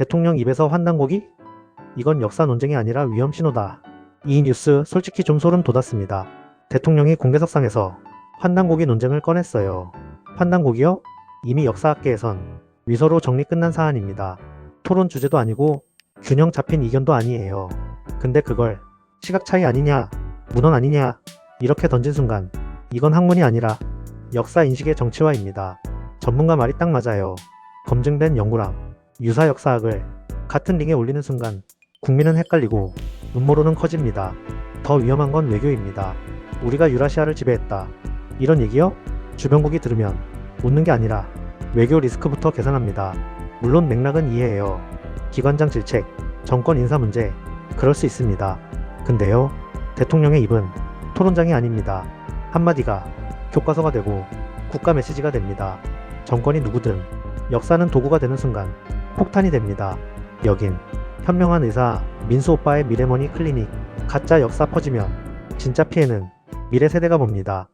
대통령 입에서 환단고기? 이건 역사 논쟁이 아니라 위험 신호다. 이 뉴스 솔직히 좀 소름 돋았습니다. 대통령이 공개석상에서 환단고기 논쟁을 꺼냈어요. 환단고기요? 이미 역사학계에선 위서로 정리 끝난 사안입니다. 토론 주제도 아니고 균형 잡힌 이견도 아니에요. 근데 그걸 시각 차이 아니냐, 문헌 아니냐, 이렇게 던진 순간 이건 학문이 아니라 역사 인식의 정치화입니다. 전문가 말이 딱 맞아요. 검증된 연구랑 유사 역사학을 같은 링에 올리는 순간 국민은 헷갈리고 음모론은 커집니다. 더 위험한 건 외교입니다. 우리가 유라시아를 지배했다. 이런 얘기요? 주변국이 들으면 웃는 게 아니라 외교 리스크부터 계산합니다. 물론 맥락은 이해해요. 기관장 질책, 정권 인사 문제, 그럴 수 있습니다. 근데요, 대통령의 입은 토론장이 아닙니다. 한마디가 교과서가 되고 국가 메시지가 됩니다. 정권이 누구든 역사는 도구가 되는 순간 폭탄이 됩니다. 여긴 현명한 의사 민수 오빠의 미래머니 클리닉 가짜 역사 퍼지면 진짜 피해는 미래 세대가 봅니다.